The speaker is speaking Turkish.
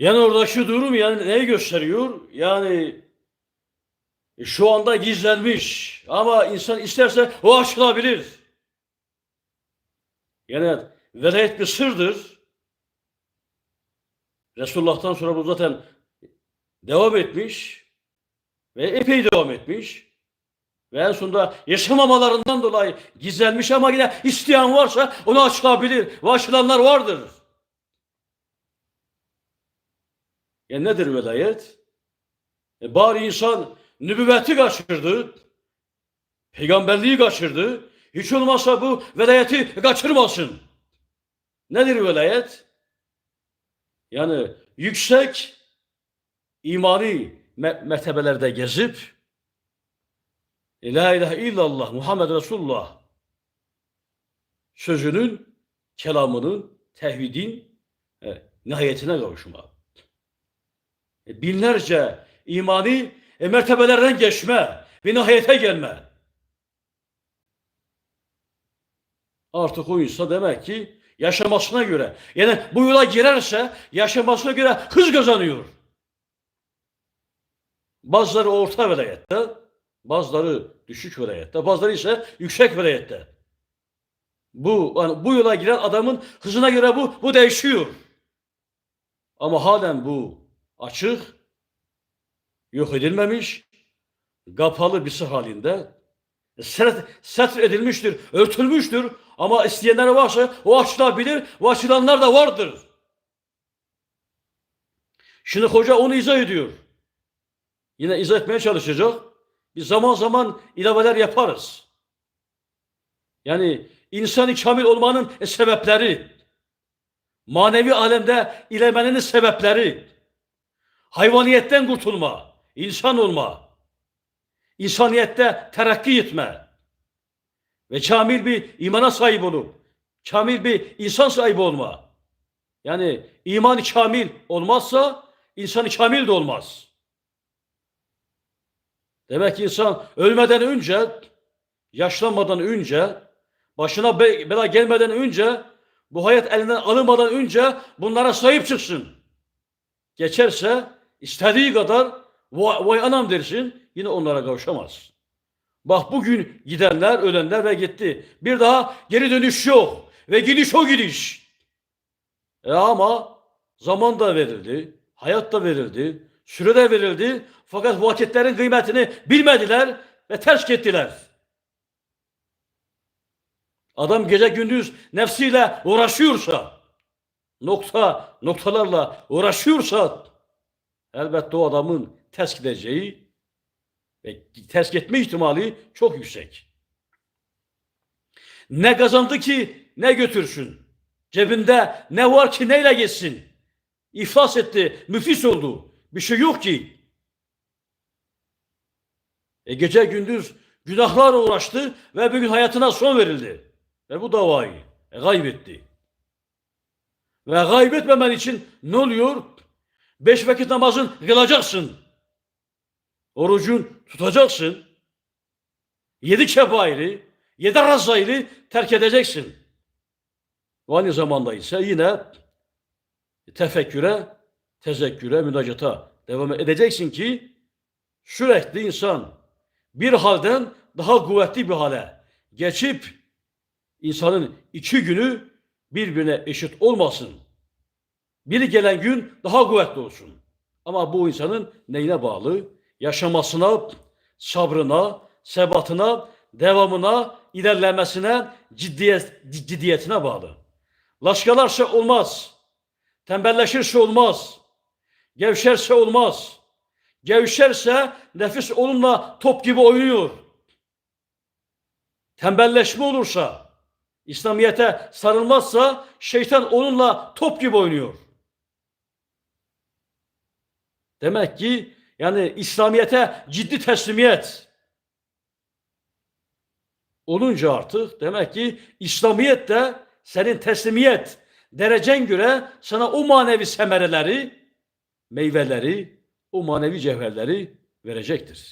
Yani oradaki durum yani neyi gösteriyor? Yani e, şu anda gizlenmiş ama insan isterse o açılabilir. Yani velayet bir sırdır. Resulullah'tan sonra bu zaten devam etmiş ve epey devam etmiş. Ve en sonunda yaşamamalarından dolayı gizlenmiş ama yine isteyen varsa onu açılabilir. Ve açılanlar vardır. Ya nedir velayet? E bari insan nübüvveti kaçırdı. Peygamberliği kaçırdı. Hiç olmazsa bu velayeti kaçırmasın. Nedir velayet? Yani yüksek imani me- mertebelerde gezip La ilahe illallah Muhammed Resulullah sözünün, kelamının, tevhidin e, nihayetine kavuşma. E, binlerce imani e, mertebelerden geçme ve nihayete gelme. Artık o insan demek ki yaşamasına göre yani bu yola girerse yaşamasına göre hız kazanıyor. Bazıları orta velayette, bazıları düşük velayette, bazıları ise yüksek velayette. Bu yani bu yola giren adamın hızına göre bu bu değişiyor. Ama halen bu açık, yok edilmemiş, kapalı bir sır halinde set, setr edilmiştir, örtülmüştür. Ama isteyenler varsa o açılabilir, o açılanlar da vardır. Şimdi hoca onu izah ediyor. Yine izah etmeye çalışacak. Biz zaman zaman ilaveler yaparız. Yani insanı kamil olmanın sebepleri, manevi alemde ilemenin sebepleri, hayvaniyetten kurtulma, insan olma, insaniyette terakki etme ve kamil bir imana sahip olup, kamil bir insan sahibi olma. Yani iman kamil olmazsa insanı kamil de olmaz. Demek ki insan ölmeden önce, yaşlanmadan önce, başına be- bela gelmeden önce, bu hayat elinden alınmadan önce bunlara sahip çıksın. Geçerse istediği kadar vay, vay anam dersin yine onlara kavuşamaz. Bak bugün gidenler, ölenler ve gitti. Bir daha geri dönüş yok. Ve gidiş o gidiş. E ama zaman da verildi, hayat da verildi, süre de verildi. Fakat vakitlerin kıymetini bilmediler ve ters ettiler. Adam gece gündüz nefsiyle uğraşıyorsa, nokta noktalarla uğraşıyorsa, elbette o adamın ters gideceği ve ters gitme ihtimali çok yüksek. Ne kazandı ki ne götürsün? Cebinde ne var ki neyle geçsin? İflas etti, müflis oldu. Bir şey yok ki. E gece gündüz günahlarla uğraştı ve bugün hayatına son verildi. Ve bu davayı e, kaybetti. Ve kaybetmemen için ne oluyor? Beş vakit namazın kılacaksın. Orucun tutacaksın. Yedi kebairi, yedi razaylı terk edeceksin. Aynı zamanda ise yine tefekküre, tezekküre, münacata devam edeceksin ki sürekli insan bir halden daha kuvvetli bir hale geçip insanın iki günü birbirine eşit olmasın. Biri gelen gün daha kuvvetli olsun. Ama bu insanın neyine bağlı? Yaşamasına, sabrına, sebatına, devamına, ilerlemesine, ciddiyet, ciddiyetine bağlı. Laşkalarsa olmaz. Tembelleşirse olmaz. Gevşerse olmaz. Gevşerse nefis onunla top gibi oynuyor. Tembelleşme olursa, İslamiyete sarılmazsa şeytan onunla top gibi oynuyor. Demek ki yani İslamiyete ciddi teslimiyet olunca artık demek ki İslamiyet de senin teslimiyet derecen göre sana o manevi semereleri, meyveleri, o manevi cevherleri verecektir.